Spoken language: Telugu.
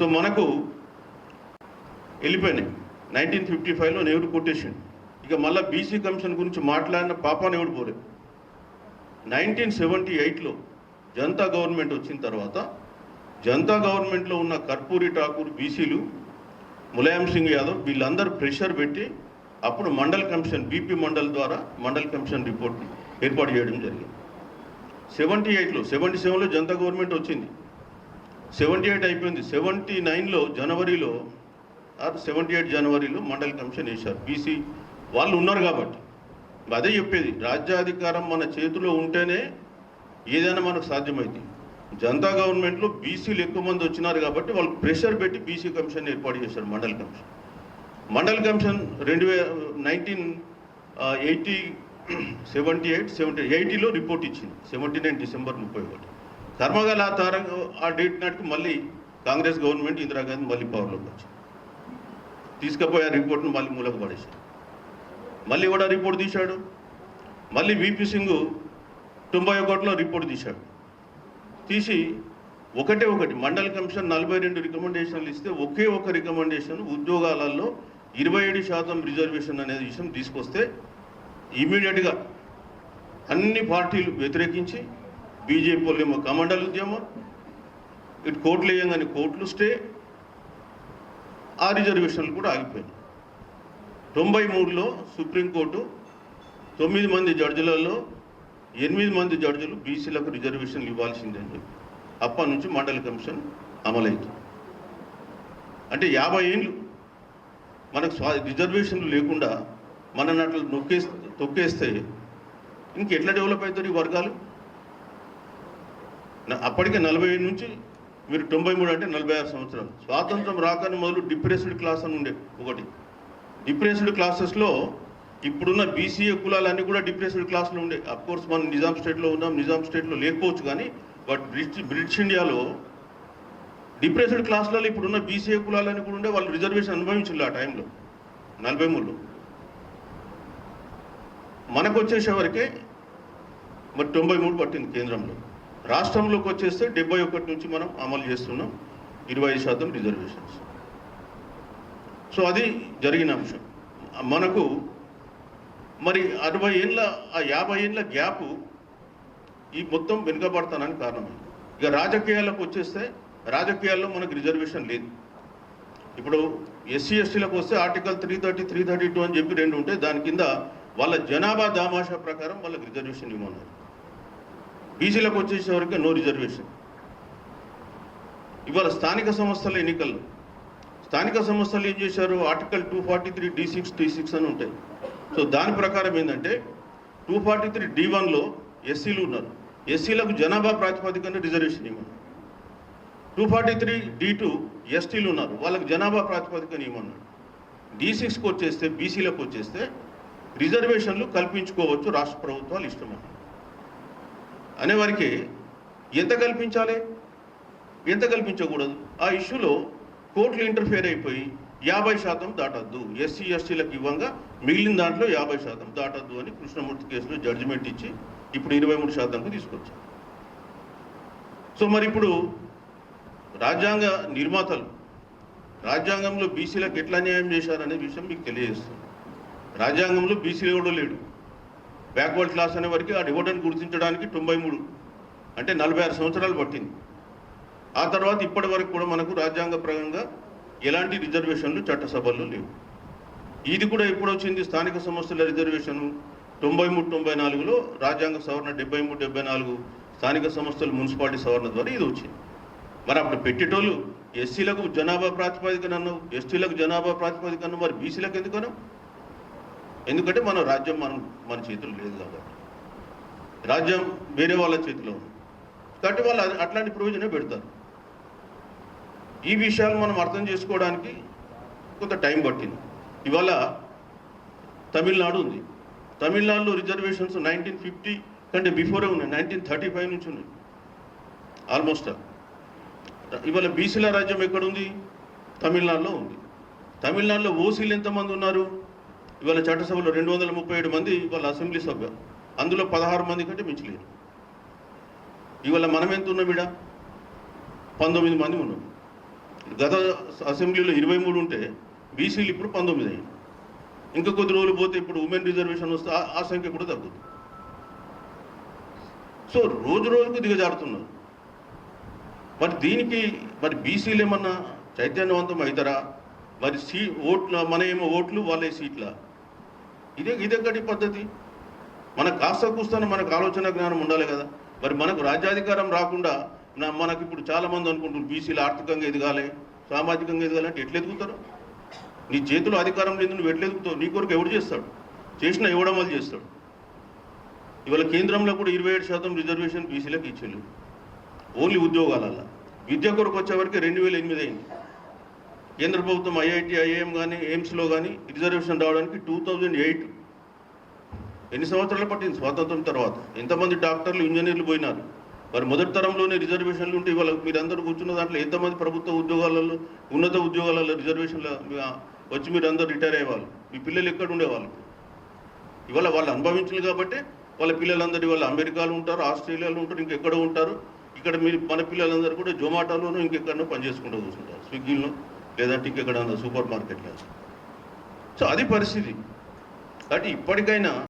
సో మనకు వెళ్ళిపోయినాయి. నైన్టీన్ ఫిఫ్టీ ఫైవ్లో నెహ్రూ కొటేషన్ ఇక మళ్ళీ బీసీ కమిషన్ గురించి మాట్లాడిన పాపాన్ని ఎవడు పోలేదు. నైన్టీన్ సెవెంటీ ఎయిట్లో జనతా గవర్నమెంట్ వచ్చిన తర్వాత జనతా గవర్నమెంట్లో ఉన్న కర్పూరి ఠాకూర్ బీసీలు ములాయం సింగ్ యాదవ్ వీళ్ళందరూ ప్రెషర్ పెట్టి అప్పుడు మండల్ కమిషన్ బీపీ మండల్ ద్వారా మండల్ కమిషన్ రిపోర్ట్ని ఏర్పాటు చేయడం జరిగింది. సెవెంటీ ఎయిట్లో సెవెంటీ సెవెన్లో జనతా గవర్నమెంట్ వచ్చింది. సెవెంటీ ఎయిట్ అయిపోయింది. సెవెంటీ నైన్లో జనవరిలో ఆర్ సెవెంటీ ఎయిట్ జనవరిలో మండల్ కమిషన్ వేశారు. బీసీ వాళ్ళు ఉన్నారు కాబట్టి. అదే చెప్పేది. రాజ్యాధికారం మన చేతిలో ఉంటేనే ఏదైనా మనకు సాధ్యమైంది జనతా గవర్నమెంట్లో బీసీలు ఎక్కువ మంది వచ్చినారు కాబట్టి వాళ్ళు ప్రెషర్ పెట్టి బీసీ కమిషన్ ఏర్పాటు చేశారు మండల్ కమిషన్. మండల్ కమిషన్ రెండు వే nineteen eighty seventy eight seventy ఎయిటీలో report ఇచ్చింది. సెవెంటీ నైన్ డిసెంబర్ ముప్పై ఒకటి. కర్మగాల ఆ ఆ డేట్ నాటికి మళ్ళీ కాంగ్రెస్ గవర్నమెంట్ ఇందిరాగాంధీ మళ్ళీ పవర్లోకి వచ్చింది. తీసుకుపోయి ఆ రిపోర్ట్ను మళ్ళీ మూలకు పడేశాడు మళ్ళీ కూడా రిపోర్ట్ తీశాడు? మళ్ళీ విపి సింగ్ తొంభై ఒకటిలో రిపోర్ట్ తీశాడు. తీసి ఒకటే ఒకటి మండల కమిషన్ నలభై రెండు రికమెండేషన్లు ఇస్తే ఒకే ఒక రికమెండేషన్ ఉద్యోగాలలో ఇరవై ఏడు శాతం రిజర్వేషన్ అనే విషయం తీసుకొస్తే ఇమీడియట్గా అన్ని పార్టీలు వ్యతిరేకించి బీజేపీ వాళ్ళు ఏమో కమండల్ ఉద్యమం. ఇటు కోట్లు వేయంగానే కోట్లు స్టే. ఆ రిజర్వేషన్లు కూడా ఆగిపోయినాయి. తొంభై మూడులో సుప్రీంకోర్టు తొమ్మిది మంది జడ్జిలలో ఎనిమిది మంది జడ్జిలు బీసీలకు రిజర్వేషన్లు ఇవ్వాల్సిందని చెప్పి. అప్పటి నుంచి మండల కమిషన్ అమలవుతుంది అంటే యాభై ఏళ్ళు మనకు స్వా రిజర్వేషన్లు లేకుండా మన నట్లు నొక్కేస్తే తొక్కేస్తే ఇంకెట్లా డెవలప్ అవుతారు ఈ వర్గాలు? అప్పటికే నలభై ఏడు నుంచి మీరు తొంభై మూడు అంటే నలభై ఆరు సంవత్సరాలు. స్వాతంత్రం రాకని మొదలు డిప్రెస్డ్ క్లాస్ అని ఉండే ఒకటి. డిప్రెస్డ్ క్లాసెస్లో ఇప్పుడున్న బీసీఏ కులాలన్నీ కూడా డిప్రెస్డ్ క్లాస్లో ఉండే. అఫ్ కోర్స్ మనం నిజాం స్టేట్లో ఉన్నాం నిజాం స్టేట్లో లేకపోవచ్చు కానీ బట్ బ్రిటిష్ బ్రిటిష్ ఇండియాలో డిప్రెస్డ్ క్లాస్లలో ఇప్పుడున్న బీసీఏ కులాలన్నీ కూడా ఉండే వాళ్ళు రిజర్వేషన్ అనుభవించారు ఆ టైంలో. నలభై మూడులో. మనకు వచ్చేసేవరకే మరి తొంభై మూడు పట్టింది కేంద్రంలో. రాష్ట్రంలోకి వచ్చేస్తే డెబ్బై ఒకటి నుంచి మనం అమలు చేస్తున్నాం. ఇరవై ఐదు శాతం రిజర్వేషన్స్. సో అది జరిగిన అంశం. మనకు మరి అరవై ఏళ్ళ ఆ యాభై ఏళ్ళ గ్యాప్ ఈ మొత్తం వెనుకబడతానని కారణమైంది ఇక రాజకీయాలకు వచ్చేస్తే రాజకీయాల్లో మనకు రిజర్వేషన్ లేదు. ఇప్పుడు ఎస్సీ ఎస్టీలకు వస్తే article three thirty three thirty two అని చెప్పి రెండు ఉంటాయి దాని కింద వాళ్ళ జనాభా దామాషా ప్రకారం వాళ్ళకి రిజర్వేషన్ ఇవ్వమన్నారు. బీసీలకు వచ్చేసేవరకు నో రిజర్వేషన్. ఇవాళ స్థానిక సంస్థల ఎన్నికల్లో స్థానిక సంస్థలు ఏం చేశారు? Article two forty three D six D six అని ఉంటాయి. సో దాని ప్రకారం ఏంటంటే టూ ఫార్టీ త్రీ డి వన్లో ఎస్సీలు ఉన్నారు. ఎస్సీలకు జనాభా ప్రాతిపదికన రిజర్వేషన్ ఇవ్వండి two forty three D two ఎస్టీలు ఉన్నారు. వాళ్ళకి జనాభా ప్రాతిపదికన ఇవ్వమన్నాడు డి సిక్స్కి వచ్చేస్తే బీసీలకు వచ్చేస్తే రిజర్వేషన్లు కల్పించుకోవచ్చు రాష్ట్ర ప్రభుత్వాలు ఇష్టమన్నారు అనేవారికి ఎంత కల్పించాలి? ఎంత కల్పించకూడదు? ఆ ఇష్యూలో కోర్టులు ఇంటర్ఫియర్ అయిపోయి యాభై శాతం దాటద్దు. ఎస్సీ ఎస్టీలకు ఇవ్వంగా మిగిలిన దాంట్లో యాభై శాతం దాటద్దు అని కృష్ణమూర్తి కేసులో జడ్జిమెంట్ ఇచ్చి ఇప్పుడు ఇరవై మూడు శాతంకు తీసుకొచ్చారు. సో మరి ఇప్పుడు రాజ్యాంగ నిర్మాతలు రాజ్యాంగంలో బీసీలకు ఎట్లా న్యాయం చేశారనే విషయం మీకు తెలియజేస్తుంది రాజ్యాంగంలో బీసీలు కూడా లేడు. బ్యాక్వర్డ్ క్లాస్ అనే వరకు ఆ డివోటని గుర్తించడానికి తొంభై మూడు అంటే నలభై ఆరు సంవత్సరాలు పట్టింది. ఆ తర్వాత ఇప్పటి వరకు కూడా మనకు రాజ్యాంగపరంగా ఎలాంటి రిజర్వేషన్లు చట్టసభల్లో లేవు. ఇది కూడా ఎప్పుడు వచ్చింది? స్థానిక సంస్థల రిజర్వేషన్ తొంభై మూడు తొంభై నాలుగులో రాజ్యాంగ సవరణ డెబ్బై మూడు డెబ్బై నాలుగు స్థానిక సంస్థలు మున్సిపాలిటీ సవరణ ద్వారా ఇది వచ్చింది. మరి అప్పుడు పెట్టేటోళ్ళు ఎస్సీలకు జనాభా ప్రాతిపదికన అన్నావు ఎస్టీలకు జనాభా ప్రాతిపదికన మరి బీసీలకు ఎందుకన్నావు? ఎందుకంటే మన రాజ్యం మనం మన చేతులు లేదు కాబట్టి. రాజ్యం వేరే వాళ్ళ చేతిలో ఉంది. కాబట్టి వాళ్ళు అది- అట్లాంటి ప్రొవిజనే పెడతారు. ఈ విషయాలు మనం అర్థం చేసుకోవడానికి కొంత టైం పట్టింది. ఇవాళ తమిళనాడు ఉంది. తమిళనాడులో రిజర్వేషన్స్ నైన్టీన్ ఫిఫ్టీ కంటే బిఫోరే ఉన్నాయి. నైన్టీన్ థర్టీ ఫైవ్ నుంచి ఉన్నాయి. ఆల్మోస్ట్. ఇవాళ బీసీల రాజ్యం ఎక్కడుంది తమిళనాడులో ఉంది. తమిళనాడులో ఓసీలు ఎంతమంది ఉన్నారు? ఇవాళ చట్టసభలో రెండు వందల ముప్పై ఏడు మంది ఇవాళ అసెంబ్లీ సభ్యులు అందులో పదహారు మంది కంటే మించలేరు. ఇవాళ మనం ఎంత ఉన్నాం ఇడ పంతొమ్మిది మంది ఉన్నాం. గత అసెంబ్లీలో ఇరవై మూడు ఉంటే బీసీలు ఇప్పుడు పంతొమ్మిది అయ్యింది ఇంకా కొద్ది రోజులు పోతే ఇప్పుడు ఉమెన్ రిజర్వేషన్ వస్తే ఆ- సంఖ్య కూడా తగ్గుతుంది సో రోజు రోజుకు దిగజారుతున్నారు. మరి దీనికి మరి బీసీలు ఏమన్నా చైతన్యవంతం అవుతారా? మరి సీ ఓట్లు మన ఏమో ఓట్లు వాళ్ళే సీట్ల? ఇదే ఇదెక్కడి పద్ధతి. మన కాస్త కూస్తాను మనకు ఆలోచన జ్ఞానం ఉండాలి కదా. మరి మనకు రాజ్యాధికారం రాకుండా మనకి ఇప్పుడు చాలా మంది బీసీలు ఆర్థికంగా ఎదగాలి సామాజికంగా ఎదగాలి అంటే ఎట్లా ఎదుగుతారు? నీ చేతిలో అధికారం లేదు నువ్వు ఎట్లా ఎదుగుతావు? నీ కొరకు ఎవడు చేస్తాడు? చేసినా ఇవ్వడం వల్ల చేస్తాడు? ఇవాళ కేంద్రంలో కూడా ఇరవై ఏడు శాతం రిజర్వేషన్ బీసీలకు ఇచ్చేళ్ళు ఓన్లీ ఉద్యోగాలల్లో. విద్య కొరకు వచ్చేవరకు రెండు వేల ఎనిమిది అయింది. కేంద్ర ప్రభుత్వం ఐఐటి ఐఏఎం కానీ ఎయిమ్స్లో కానీ రిజర్వేషన్ రావడానికి టూ థౌజండ్ ఎయిట్ ఎన్ని సంవత్సరాలు పట్టింది స్వాతంత్రం తర్వాత? ఎంతమంది డాక్టర్లు ఇంజనీర్లు పోయినారు? మరి మొదటి తరంలోనే రిజర్వేషన్లు ఉంటే ఇవాళ మీరందరూ కూర్చున్న దాంట్లో ఎంతమంది ప్రభుత్వ ఉద్యోగాలలో ఉన్నత ఉద్యోగాలలో రిజర్వేషన్లు వచ్చి మీరందరూ రిటైర్ అయ్యేవాళ్ళు? మీ పిల్లలు ఎక్కడ ఉండేవాళ్ళు? ఇవాళ వాళ్ళు అనుభవించలేదు కాబట్టి వాళ్ళ పిల్లలందరూ ఇవాళ అమెరికాలో ఉంటారు ఆస్ట్రేలియాలో ఉంటారు ఇంకెక్కడో ఉంటారు. ఇక్కడ మీరు మన పిల్లలందరూ కూడా జొమాటోలోనూ ఇంకెక్కడనో పనిచేసుకుంటూ కూర్చుంటారు. స్విగ్గీలో లేదంటే ఇంకెక్కడ సూపర్ మార్కెట్లో. సో అది పరిస్థితి. కాబట్టి ఇప్పటికైనా